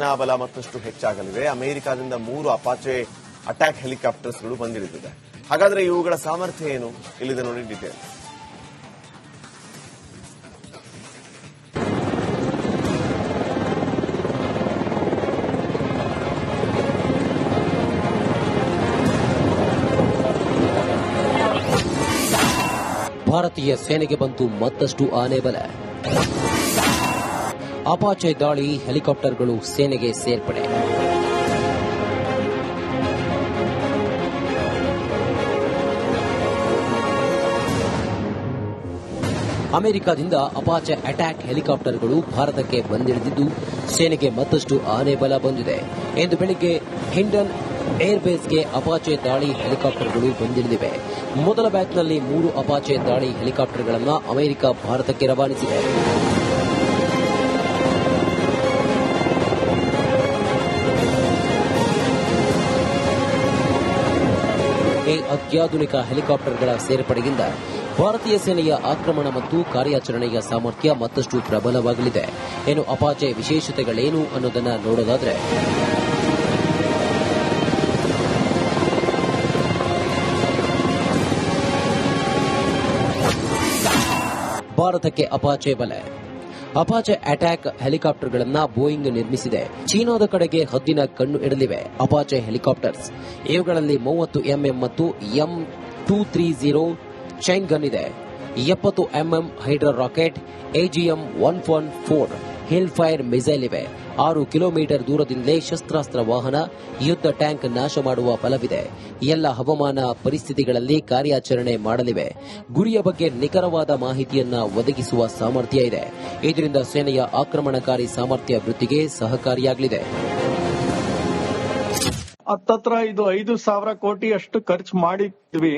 ಸೇನಾ ಬಲ ಮತ್ತಷ್ಟು ಹೆಚ್ಚಾಗಲಿವೆ. ಅಮೆರಿಕಾದಿಂದ ಮೂರು ಅಪಾಚೆ ಅಟ್ಯಾಕ್ ಹೆಲಿಕಾಪ್ಟರ್ಸ್ಗಳು ಬಂದಿಳಿದಿದೆ. ಹಾಗಾದ್ರೆ ಇವುಗಳ ಸಾಮರ್ಥ್ಯ ಏನು? ಇಲ್ಲಿದೆ ನೋಡಿ ಡೀಟೇಲ್. ಭಾರತೀಯ ಸೇನೆಗೆ ಬಂತು ಮತ್ತಷ್ಟು ಆನೆ ಬಲ. ಅಪಾಚೆ ದಾಳಿ, ಹೆಲಿಕಾಪ್ಟರ್ಗಳು ಸೇನೆಗೆ ಸೇರ್ಪಡೆ. ಅಮೆರಿಕದಿಂದ ಅಪಾಚೆ ಅಟ್ಯಾಕ್ ಹೆಲಿಕಾಪ್ಟರ್ಗಳು ಭಾರತಕ್ಕೆ ಬಂದಿಳಿದಿದ್ದು, ಸೇನೆಗೆ ಮತ್ತಷ್ಟು ಆನೆ ಬಲ ಬಂದಿದೆ. ಇಂದು ಬೆಳಿಗ್ಗೆ ಹಿಂಡನ್ ಏರ್ಬೇಸ್ಗೆ ಅಪಾಚೆ ದಾಳಿ ಹೆಲಿಕಾಪ್ಟರ್ಗಳು ಬಂದಿಳಿದಿವೆ. ಮೊದಲ ಬ್ಯಾಚ್ನಲ್ಲಿ ಮೂರು ಅಪಾಚೆ ದಾಳಿ ಹೆಲಿಕಾಪ್ಟರ್ಗಳನ್ನು ಅಮೆರಿಕ ಭಾರತಕ್ಕೆ ರವಾನಿಸಿದೆ. ಅತ್ಯಾಧುನಿಕ ಹೆಲಿಕಾಪ್ಟರ್ಗಳ ಸೇರ್ಪಡೆಯಿಂದ ಭಾರತೀಯ ಸೇನೆಯ ಆಕ್ರಮಣ ಮತ್ತು ಕಾರ್ಯಾಚರಣೆಯ ಸಾಮರ್ಥ್ಯ ಮತ್ತಷ್ಟು ಪ್ರಬಲವಾಗಲಿದೆ. ಏನು ಅಪಾಚೆ ವಿಶೇಷತೆಗಳೇನು ಅನ್ನೋದನ್ನು ನೋಡೋದಾದ್ರೆ, ಭಾರತಕ್ಕೆ ಅಪಾಚೆ ಬಲ. ಅಪಾಚೆ ಅಟ್ಯಾಕ್ ಹೆಲಿಕಾಪ್ಟರ್ಗಳನ್ನ ಬೋಯಿಂಗ್ ನಿರ್ಮಿಸಿದೆ. ಚೀನಾದ ಕಡೆಗೆ ಹದ್ದಿನ ಕಣ್ಣು ಇಡಲಿವೆ ಅಪಾಚೆ ಹೆಲಿಕಾಪ್ಟರ್ಸ್. ಇವುಗಳಲ್ಲಿ ಮೂವತ್ತು ಎಂಎಂ ಮತ್ತು M two three zero chain gun ಇದೆ. ಎಪ್ಪತ್ತು MM Hydra rocket AGM one one four. Hellfire missile ಇವೆ. ಆರು ಕಿಲೋಮೀಟರ್ ದೂರದಿಂದಲೇ ಶಸ್ತ್ರಾಸ್ತ್ರ ವಾಹನ, ಯುದ್ಧ ಟ್ಯಾಂಕ್ ನಾಶ ಮಾಡುವ ಫಲವಿದೆ. ಎಲ್ಲ ಹವಾಮಾನ ಪರಿಸ್ಥಿತಿಗಳಲ್ಲಿ ಕಾರ್ಯಾಚರಣೆ ಮಾಡಲಿವೆ. ಗುರಿಯ ಬಗ್ಗೆ ನಿಖರವಾದ ಮಾಹಿತಿಯನ್ನ ಒದಗಿಸುವ ಸಾಮರ್ಥ್ಯ ಇದೆ. ಇದರಿಂದ ಸೇನೆಯ ಆಕ್ರಮಣಕಾರಿ ಸಾಮರ್ಥ್ಯ ವೃದ್ಧಿಗೆ ಸಹಕಾರಿಯಾಗಲಿದೆ. ಹತ್ತತ್ರ ಇದು ಐದು ಸಾವಿರ ಕೋಟಿ ಅಷ್ಟು ಖರ್ಚು ಮಾಡಿದ್ವಿ.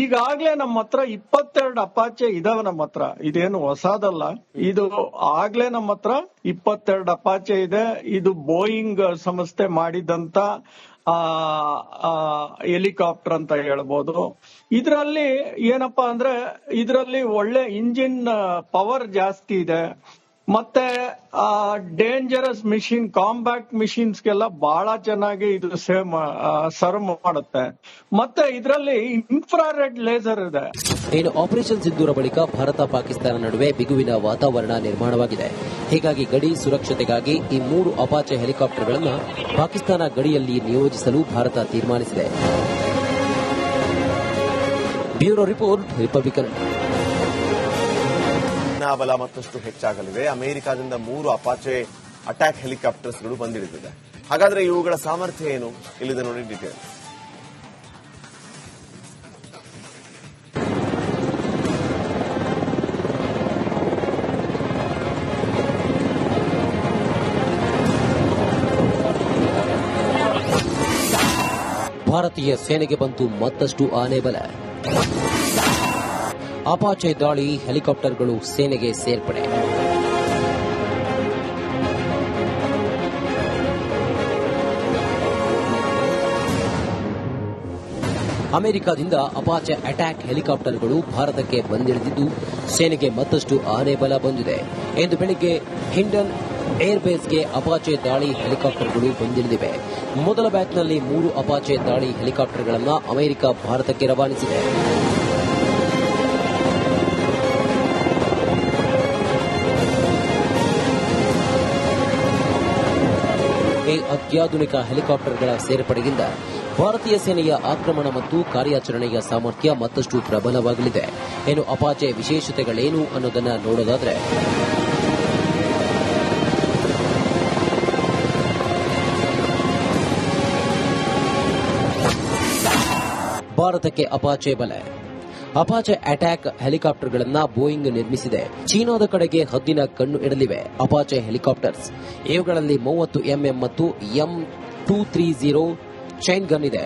ಈಗಾಗ್ಲೇ ನಮ್ಮ ಹತ್ರ ಇಪ್ಪತ್ತೆರಡು ಅಪಾಚೆ ಇದಾವೆ ನಮ್ಮ ಹತ್ರ. ಇದೇನು ಹೊಸದಲ್ಲ. ಇದು ಆಗ್ಲೇ ನಮ್ಮ ಹತ್ರ ಇಪ್ಪತ್ತೆರಡು ಅಪಾಚೆ ಇದೆ. ಇದು ಬೋಯಿಂಗ್ ಸಂಸ್ಥೆ ಮಾಡಿದಂತ ಆ ಹೆಲಿಕಾಪ್ಟರ್ ಅಂತ ಹೇಳ್ಬೋದು. ಇದರಲ್ಲಿ ಏನಪ್ಪಾ ಅಂದ್ರೆ ಇದರಲ್ಲಿ ಒಳ್ಳೆ ಇಂಜಿನ್ ಪವರ್ ಜಾಸ್ತಿ ಇದೆ. ಮತ್ತೆ ಡೇಂಜರಸ್ ಮಿಷಿನ್ ಕಾಂಬ್ಯಾಕ್ಟ್ ಮಿಷಿನ್ಸ್ಗೆಲ್ಲ ಬಹಳ ಚೆನ್ನಾಗಿ ಇದು ಸೇವ್ ಸರ್ವ್ ಮಾಡುತ್ತೆ. ಮತ್ತೆ ಇದರಲ್ಲಿ ಇನ್ಫ್ರಾರೆಡ್ ಲೇಸರ್ ಇದೆ. ಇನ್ನು ಆಪರೇಷನ್ ಸಿಂಧೂರ ಬಳಿಕ ಭಾರತ ಪಾಕಿಸ್ತಾನ ನಡುವೆ ಬಿಗುವಿನ ವಾತಾವರಣ ನಿರ್ಮಾಣವಾಗಿದೆ. ಹೀಗಾಗಿ ಗಡಿ ಸುರಕ್ಷತೆಗಾಗಿ ಈ ಮೂರು ಅಪಾಚೆ ಹೆಲಿಕಾಪ್ಟರ್ಗಳನ್ನು ಪಾಕಿಸ್ತಾನ ಗಡಿಯಲ್ಲಿ ನಿಯೋಜಿಸಲು ಭಾರತ ತೀರ್ಮಾನಿಸಿದೆ. ಬ್ಯೂರೋ ರಿಪೋರ್ಟ್ ರಿಪಬ್ಲಿಕನ್ ಸೇನಾ ಬಲ ಮತ್ತಷ್ಟು ಹೆಚ್ಚಾಗಲಿದೆ. ಅಮೆರಿಕಾದಿಂದ ಮೂರು ಅಪಾಚೆ ಅಟ್ಯಾಕ್ ಹೆಲಿಕಾಪ್ಟರ್ಸ್ಗಳು ಬಂದಿಳಿದಿದೆ. ಹಾಗಾದ್ರೆ ಇವುಗಳ ಸಾಮರ್ಥ್ಯ ಏನು? ಇಲ್ಲಿದೆ ನೋಡಿ ಡೀಟೇಲ್ ಭಾರತೀಯ ಸೇನೆಗೆ ಬಂತು ಮತ್ತಷ್ಟು ಆನೆ ಬಲ. ಅಪಾಚೆ ದಾಳಿ ಹೆಲಿಕಾಪ್ಟರ್ಗಳು ಸೇನೆಗೆ ಸೇರ್ಪಡೆ. ಅಮೆರಿಕದಿಂದ ಅಪಾಚೆ ಅಟ್ಯಾಕ್ ಹೆಲಿಕಾಪ್ಟರ್ಗಳು ಭಾರತಕ್ಕೆ ಬಂದಿಳಿದಿದ್ದು, ಸೇನೆಗೆ ಮತ್ತಷ್ಟು ಆನೆ ಬಲ ಬಂದಿದೆ. ಎಂದು ಬೆಳಿಗ್ಗೆ ಹಿಂಡನ್ ಏರ್ಬೇಸ್ಗೆ ಅಪಾಚೆ ದಾಳಿ ಹೆಲಿಕಾಪ್ಟರ್ಗಳು ಬಂದಿಳಿದಿವೆ. ಮೊದಲ ಬ್ಯಾಚ್ನಲ್ಲಿ ಮೂರು ಅಪಾಚೆ ದಾಳಿ ಹೆಲಿಕಾಪ್ಟರ್ಗಳನ್ನು ಅಮೆರಿಕ ಭಾರತಕ್ಕೆ ರವಾನಿಸಿದೆ. ಅತ್ಯಾಧುನಿಕ ಹೆಲಿಕಾಪ್ಟರ್ಗಳ ಸೇರ್ಪಡೆಯಿಂದ ಭಾರತೀಯ ಸೇನೆಯ ಆಕ್ರಮಣ ಮತ್ತು ಕಾರ್ಯಾಚರಣೆಯ ಸಾಮರ್ಥ್ಯ ಮತ್ತಷ್ಟು ಪ್ರಬಲವಾಗಲಿದೆ. ಏನು ಅಪಾಚೆ ವಿಶೇಷತೆಗಳೇನು ಅನ್ನೋದನ್ನ ನೋಡೋದಾದ್ರೆ, ಭಾರತಕ್ಕೆ ಅಪಾಚೆ ಬಲ. ಅಪಾಚೆ ಅಟ್ಯಾಕ್ ಹೆಲಿಕಾಪ್ಟರ್ಗಳನ್ನು ಬೋಯಿಂಗ್ ನಿರ್ಮಿಸಿದೆ. ಚೀನಾದ ಕಡೆಗೆ ಹದ್ದಿನ ಕಣ್ಣು ಇಡಲಿವೆ. Apache helicopters. ಇವುಗಳಲ್ಲಿ ಮೂವತ್ತು ಎಂಎಂ ಮತ್ತು M two three zero chain gun ಇದೆ.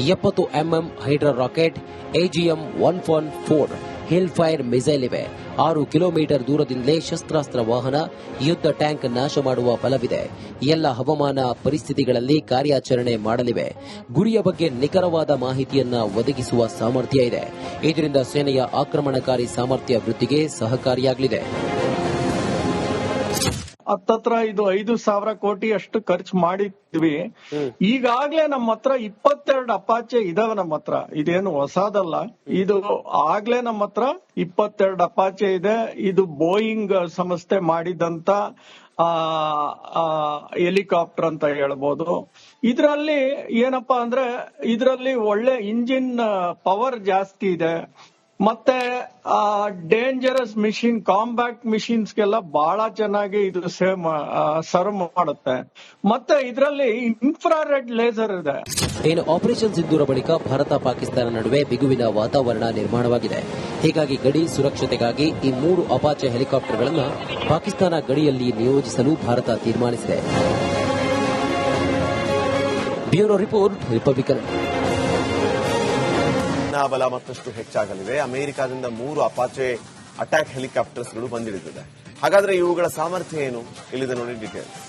ಎಪ್ಪತ್ತು MM Hydra rocket AGM one one four, Hellfire missile ಇವೆ. ಆರು ಕಿಲೋಮೀಟರ್ ದೂರದಿಂದಲೇ ಶಸ್ತ್ರಾಸ್ತ್ರ ವಾಹನ, ಯುದ್ಧ ಟ್ಯಾಂಕ್ ನಾಶ ಮಾಡುವ ಫಲವಿದೆ. ಎಲ್ಲ ಹವಾಮಾನ ಪರಿಸ್ಥಿತಿಗಳಲ್ಲಿ ಕಾರ್ಯಾಚರಣೆ ಮಾಡಲಿವೆ. ಗುರಿಯ ಬಗ್ಗೆ ನಿಖರವಾದ ಮಾಹಿತಿಯನ್ನು ಒದಗಿಸುವ ಸಾಮರ್ಥ್ಯ ಇದೆ. ಇದರಿಂದ ಸೇನೆಯ ಆಕ್ರಮಣಕಾರಿ ಸಾಮರ್ಥ್ಯ ವೃದ್ಧಿಗೆ ಸಹಕಾರಿಯಾಗಲಿದೆ. ಹತ್ತತ್ರ ಇದು ಐದು ಸಾವಿರ ಕೋಟಿ ಅಷ್ಟು ಖರ್ಚು ಮಾಡಿದ್ವಿ. ಈಗಾಗ್ಲೇ ನಮ್ಮ ಹತ್ರ ಇಪ್ಪತ್ತೆರಡು ಅಪಾಚೆ ಇದಾವೆ ನಮ್ಮ ಹತ್ರ. ಇದೇನು ಹೊಸದಲ್ಲ. ಇದು ಆಗ್ಲೇ ನಮ್ಮ ಹತ್ರ ಇಪ್ಪತ್ತೆರಡು ಅಪಾಚೆ ಇದೆ. ಇದು ಬೋಯಿಂಗ್ ಸಂಸ್ಥೆ ಮಾಡಿದಂತ ಆ ಹೆಲಿಕಾಪ್ಟರ್ ಅಂತ ಹೇಳ್ಬೋದು. ಇದರಲ್ಲಿ ಏನಪ್ಪಾ ಅಂದ್ರೆ ಇದರಲ್ಲಿ ಒಳ್ಳೆ ಇಂಜಿನ್ ಪವರ್ ಜಾಸ್ತಿ ಇದೆ. ಮತ್ತೆ, ಆ ಡೇಂಜರಸ್ ಮಿಷಿನ್ ಕಾಂಬ್ಯಾಕ್ಟ್ ಮಿಷಿನ್ಸ್ಗೆಲ್ಲ ಬಹಳ ಚೆನ್ನಾಗಿ ಇದು ಸೇವ್ ಸರ್ವ್ ಮಾಡುತ್ತೆ. ಮತ್ತೆ ಇದರಲ್ಲಿ ಇನ್ಫ್ರಾರೆಡ್ ಲೇಸರ್ ಇದೆ. ಏನು ಆಪರೇಷನ್ ಸಿಂಧೂರ ಬಳಿಕ ಭಾರತ, ಪಾಕಿಸ್ತಾನ ನಡುವೆ ಬಿಗುವಿನ ವಾತಾವರಣ ನಿರ್ಮಾಣವಾಗಿದೆ. ಹೀಗಾಗಿ ಗಡಿ ಸುರಕ್ಷತೆಗಾಗಿ ಈ ಮೂರು ಅಪಾಚೆ ಹೆಲಿಕಾಪ್ಟರ್ಗಳನ್ನು ಪಾಕಿಸ್ತಾನ ಗಡಿಯಲ್ಲಿ ನಿಯೋಜಿಸಲು ಭಾರತ ತೀರ್ಮಾನಿಸಿದೆ. Bureau report, Republican. ಸೇನಾ ಬಲ ಮತ್ತಷ್ಟು ಹೆಚ್ಚಾಗಲಿವೆ. ಅಮೆರಿಕದಿಂದ ಮೂರು ಅಪಾಚೆ ಅಟ್ಯಾಕ್ ಹೆಲಿಕಾಪ್ಟರ್ಸ್ಗಳು ಬಂದಿಳಿದಿದೆ. ಹಾಗಾದ್ರೆ ಇವುಗಳ ಸಾಮರ್ಥ್ಯ ಏನು? ಇಲ್ಲಿದೆ ನೋಡಿ ಡೀಟೇಲ್ಸ್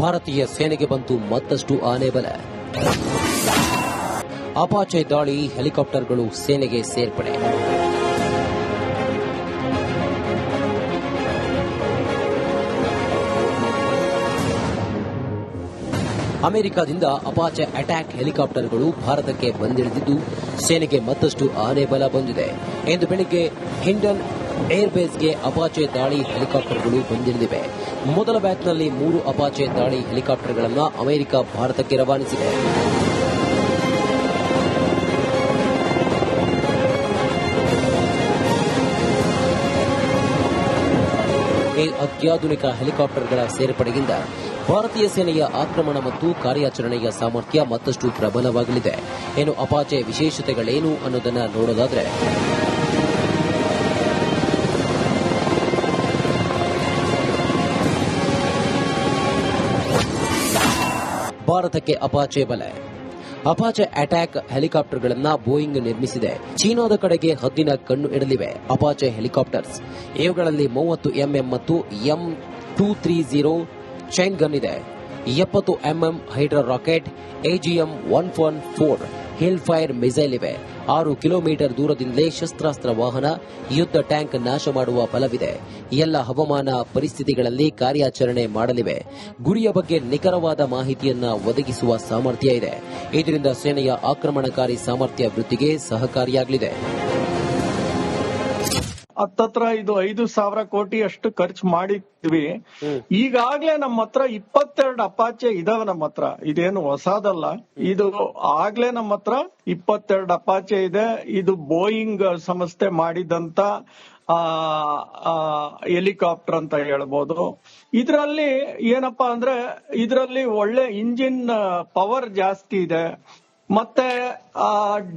ಭಾರತೀಯ ಸೇನೆಗೆ ಬಂತು ಮತ್ತಷ್ಟು ಆನೆ ಬಲ. ಅಪಾಚೆ ದಾಳಿ ಹೆಲಿಕಾಪ್ಟರ್ಗಳು ಸೇನೆಗೆ ಸೇರ್ಪಡೆ. ಅಮೆರಿಕದಿಂದ ಅಪಾಚೆ ಅಟ್ಯಾಕ್ ಹೆಲಿಕಾಪ್ಟರ್ಗಳು ಭಾರತಕ್ಕೆ ಬಂದಿಳಿದಿದ್ದು, ಸೇನೆಗೆ ಮತ್ತಷ್ಟು ಆನೆ ಬಲ ಬಂದಿದೆ. ಇಂದು ಬೆಳಿಗ್ಗೆ ಹಿಂಡನ್ ಏರ್ಬೇಸ್ಗೆ ಅಪಾಚೆ ದಾಳಿ ಹೆಲಿಕಾಪ್ಟರ್ಗಳು ಬಂದಿಳಿದಿವೆ. ಮೊದಲ ಬ್ಯಾಚ್ನಲ್ಲಿ ಮೂರು ಅಪಾಚೆ ದಾಳಿ ಹೆಲಿಕಾಪ್ಟರ್ಗಳನ್ನು ಅಮೆರಿಕ ಭಾರತಕ್ಕೆ ರವಾನಿಸಿದೆ. ಅತ್ಯಾಧುನಿಕ ಹೆಲಿಕಾಪ್ಟರ್ಗಳ ಸೇರ್ಪಡೆಯಿಂದ ಭಾರತೀಯ ಸೇನೆಯ ಆಕ್ರಮಣ ಮತ್ತು ಕಾರ್ಯಾಚರಣೆಯ ಸಾಮರ್ಥ್ಯ ಮತ್ತಷ್ಟು ಪ್ರಬಲವಾಗಲಿದೆ. ಏನು ಅಪಾಚೆ ವಿಶೇಷತೆಗಳೇನು ಅನ್ನೋದನ್ನ ನೋಡೋದಾದ್ರೆ, ಭಾರತಕ್ಕೆ ಅಪಾಚೆ ಬಲ. ಅಪಾಚೆ ಅಟ್ಯಾಕ್ ಹೆಲಿಕಾಪ್ಟರ್ಗಳನ್ನು ಬೋಯಿಂಗ್ ನಿರ್ಮಿಸಿದೆ. ಚೀನಾದ ಕಡೆಗೆ ಹದ್ದಿನ ಕಣ್ಣು ಇಡಲಿವೆ. Apache helicopters. ಇವುಗಳಲ್ಲಿ ಮೂವತ್ತು ಎಂಎಂ ಮತ್ತು M two three zero chain gun ಇದೆ. ಎಪ್ಪತ್ತು MM Hydra rocket AGM one one four Hellfire missile ಇವೆ. ಆರು ಕಿಲೋಮೀಟರ್ ದೂರದಿಂದಲೇ ಶಸ್ತ್ರಾಸ್ತ್ರ ವಾಹನ, ಯುದ್ಧ ಟ್ಯಾಂಕ್ ನಾಶ ಮಾಡುವ ಬಲವಿದೆ ಎಲ್ಲ ಹವಾಮಾನ ಪರಿಸ್ಥಿತಿಗಳಲ್ಲಿ ಕಾರ್ಯಾಚರಣೆ ಮಾಡಲಿವೆ. ಗುರಿಯ ಬಗ್ಗೆ ನಿಖರವಾದ ಮಾಹಿತಿಯನ್ನು ಒದಗಿಸುವ ಸಾಮರ್ಥ್ಯ ಇದೆ. ಇದರಿಂದ ಸೇನೆಯ ಆಕ್ರಮಣಕಾರಿ ಸಾಮರ್ಥ್ಯ ವೃದ್ಧಿಗೆ ಸಹಕಾರಿಯಾಗಲಿದೆ. ಹತ್ತತ್ರ ಇದು ಐದು ಸಾವಿರ ಕೋಟಿ ಅಷ್ಟು ಖರ್ಚು ಮಾಡಿದ್ವಿ. ಈಗಾಗ್ಲೇ ನಮ್ಮ ಹತ್ರ ಇಪ್ಪತ್ತೆರಡು ಅಪಾಚೆ ಇದಾವೆ ನಮ್ಮ ಹತ್ರ. ಇದೇನು ಹೊಸದಲ್ಲ. ಇದು ಆಗ್ಲೇ ನಮ್ಮ ಹತ್ರ ಇಪ್ಪತ್ತೆರಡು ಅಪಾಚೆ ಇದೆ. ಇದು ಬೋಯಿಂಗ್ ಸಂಸ್ಥೆ ಮಾಡಿದಂತ ಆ ಹೆಲಿಕಾಪ್ಟರ್ ಅಂತ ಹೇಳ್ಬೋದು. ಇದರಲ್ಲಿ ಏನಪ್ಪಾ ಅಂದ್ರೆ ಇದರಲ್ಲಿ ಒಳ್ಳೆ ಇಂಜಿನ್ ಪವರ್ ಜಾಸ್ತಿ ಇದೆ. ಮತ್ತೆ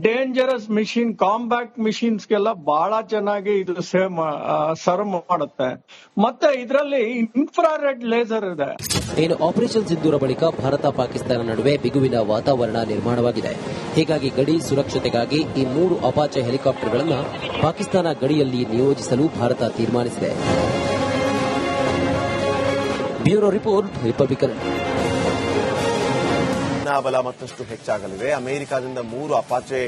ಡೇಂಜರಸ್ ಮಿಷಿನ್ ಕಾಂಬ್ಯಾಕ್ಟ್ ಮಿಷಿನ್ಸ್ಗೆಲ್ಲ ಬಹಳ ಚೆನ್ನಾಗಿ ಇದು ಸೇವ್ ಸರ್ವ್ ಮಾಡುತ್ತೆ. ಮತ್ತೆ ಇದರಲ್ಲಿ ಇನ್ಫ್ರಾರೆಡ್ ಲೇಸರ್ ಇದೆ. ಏನು ಆಪರೇಷನ್ ಸಿಂಧೂರ ಬಳಿಕ ಭಾರತ, ಪಾಕಿಸ್ತಾನ ನಡುವೆ ಬಿಗುವಿನ ವಾತಾವರಣ ನಿರ್ಮಾಣವಾಗಿದೆ. ಹೀಗಾಗಿ ಗಡಿ ಸುರಕ್ಷತೆಗಾಗಿ ಈ ಮೂರು ಅಪಾಚೆ ಹೆಲಿಕಾಪ್ಟರ್ಗಳನ್ನು ಪಾಕಿಸ್ತಾನ ಗಡಿಯಲ್ಲಿ ನಿಯೋಜಿಸಲು ಭಾರತ ತೀರ್ಮಾನಿಸಿದೆ. ಬ್ಯೂರೋ ರಿಪೋರ್ಟ್ ರಿಪಬ್ಲಿಕನ್ ಸೇನಾ ಬಲ ಮತ್ತಷ್ಟು ಹೆಚ್ಚಾಗಲಿದೆ. ಅಮೆರಿಕದಿಂದ ಮೂರು ಅಪಾಚೆ